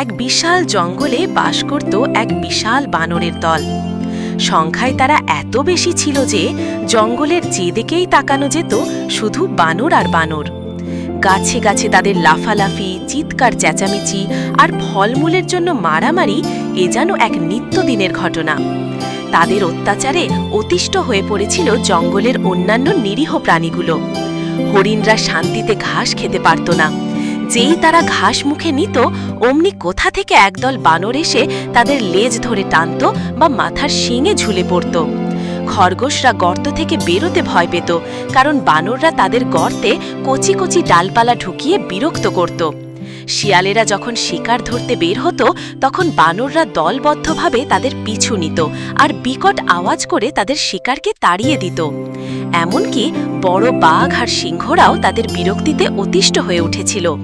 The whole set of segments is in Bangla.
এক বিশাল জঙ্গলে বাস করত এক বিশাল বানরের দল। সংখ্যায় তারা এত বেশি ছিল যে জঙ্গলের যেদিকেই তাকানো যেত শুধু বানর আর বানর। গাছে গাছে তাদের লাফালাফি, চিৎকার চেঁচামেচি আর ফলমূলের জন্য মারামারি এ যেন এক নিত্যদিনের ঘটনা। তাদের অত্যাচারে অতিষ্ঠ হয়ে পড়েছিল জঙ্গলের অন্যান্য নিরীহ প্রাণীগুলো। হরিণরা শান্তিতে ঘাস খেতে পারত না। যেই তারা ঘাস মুখে নিত, অমনি কোথা থেকে একদল বানর এসে তাদের লেজ ধরে টানত বা মাথার শিঙে ঝুলে পড়ত। খরগোশরা গর্ত থেকে বেরোতে ভয় পেত, কারণ বানররা তাদের গর্তে কচি কচি ডালপালা ঢুকিয়ে বিরক্ত করত। শিয়ালেরা যখন শিকার ধরতে বের হতো, তখন বানররা দলবদ্ধভাবে তাদের পিছু নিত আর বিকট আওয়াজ করে তাদের শিকারকে তাড়িয়ে দিত। এমনকি বড় বাঘ আর সিংহরাও তাদের বিরক্তিতে অতিষ্ঠ হয়ে উঠেছিল।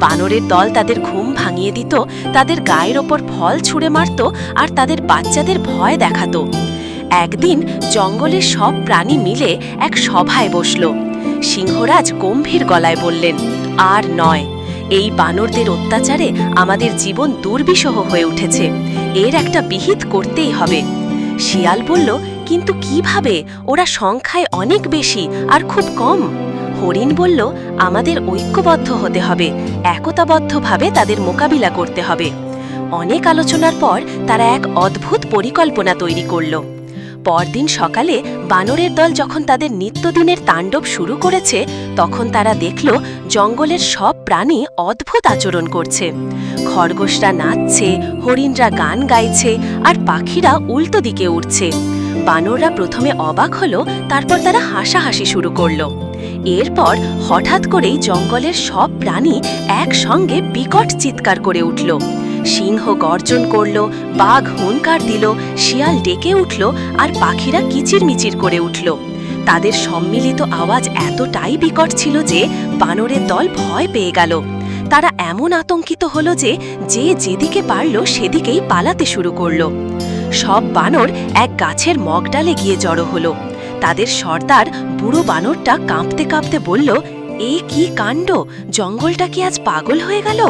বানরের দল তাদের ঘুম ভাঙিয়ে দিত, তাদের গায়ের ওপর ফল ছুঁড়ে মারত আর তাদের বাচ্চাদের ভয় দেখাতো। একদিন জঙ্গলের সব প্রাণী মিলে এক সভায় বসল। সিংহরাজ গম্ভীর গলায় বললেন, আর নয়, এই বানরদের অত্যাচারে আমাদের জীবন দুর্বিষহ হয়ে উঠেছে। এর একটা বিহিত করতেই হবে। শিয়াল বলল কিন্তু কীভাবে? ওরা সংখ্যায় অনেক বেশি আর খুব কম। হরিণ বলল, আমাদের ঐক্যবদ্ধ হতে হবে। একতাবদ্ধভাবে তাদের মোকাবিলা করতে হবে। অনেক আলোচনার পর তারা এক অদ্ভুত পরিকল্পনা তৈরি করল। পরদিন সকালে বানরের দল যখন তাদের নিত্যদিনের তাণ্ডব শুরু করেছে, তখন তারা দেখল, জঙ্গলের সব প্রাণী অদ্ভুত আচরণ করছে। খরগোশরা নাচছে, হরিণরা গান গাইছে, আর পাখিরা উল্টো দিকে উঠছে বানররা প্রথমে অবাক হলো, তারপর তারা হাসাহাসি শুরু করল। এরপর হঠাৎ করেই জঙ্গলের সব প্রাণী একসঙ্গে বিকট চিৎকার করে উঠল। সিংহ গর্জন করল, বাঘ হুঙ্কার দিল, শিয়াল ডেকে উঠল আর পাখিরা কিচিরমিচির করে উঠল। তাদের সম্মিলিত আওয়াজ এতটাই বিকট ছিল যে বানরের দল ভয় পেয়ে গেল। তারা এমন আতঙ্কিত হলো যে যে যেদিকে পারল সেদিকেই পালাতে শুরু করল। সব বানর এক গাছের মগডালে গিয়ে জড়ো হলো। তাদের সর্দার বুড়ো বানরটা কাঁপতে কাঁপতে বলল, এ কি কাণ্ড? জঙ্গলটা কি আজ পাগল হয়ে গেল?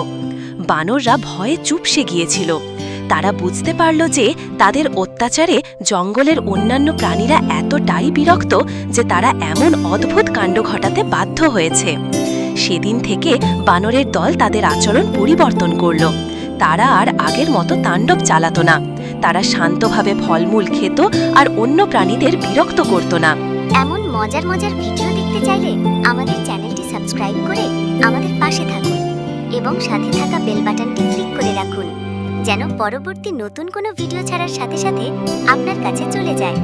বানররা ভয়ে চুপসে গিয়েছিল। তারা বুঝতে পারল যে তাদের অত্যাচারে জঙ্গলের অন্যান্য প্রাণীরা এতটাই বিরক্ত যে তারা এমন অদ্ভুত কাণ্ড ঘটাতে বাধ্য হয়েছে। সেদিন থেকে বানরের দল তাদের আচরণ পরিবর্তন করল। তারা আর আগের মতো তাণ্ডব চালাতো না। তারা শান্তভাবে ফলমূল খেত আর অন্য প্রাণীদের বিরক্ত করত না। এমন মজার মজার ভিডিও দেখতে চাইলে আমাদের চ্যানেলটি সাবস্ক্রাইব করে আমাদের পাশে থাকুন এবং সাথে থাকা বেল বাটনটি ক্লিক করে রাখুন, যেন পরবর্তী নতুন কোনো ভিডিও ছাড়ার সাথে সাথে আপনার কাছে চলে যায়।